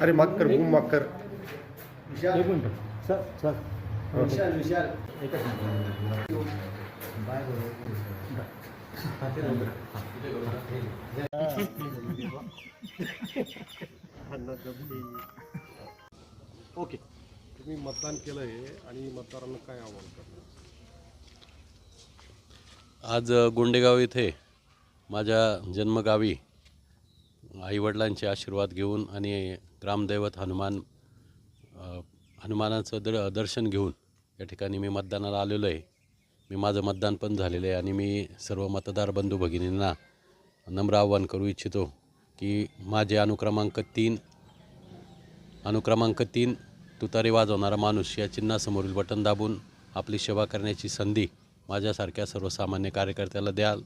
अरे माग कर बूम माग कर. एक minute. Sir sir. Vishal Vishal. Okay. तुम्ही मतदान केलं आहे आणि मतदारांना काय आव्हान करणार? आज गोंडेगाव येथे माझ्या जन्मगावी आईवडिलांचे आशीर्वाद घेऊन आणि ग्रामदैवत हनुमान हनुमानाचं द दर्शन घेऊन या ठिकाणी मी मतदानाला आलेलो आहे. मी माझं मतदान पण झालेलं आहे आणि मी सर्व मतदार बंधू भगिनींना नम्र आव्हान करू इच्छितो की माझे अनुक्रमांक तीन अनुक्रमांक तीन तुतारी वाजवणारा माणूस या चिन्हासमोरील बटन दाबून आपली सेवा करण्याची संधी माझ्यासारख्या सर्वसामान्य कार्यकर्त्याला द्याल.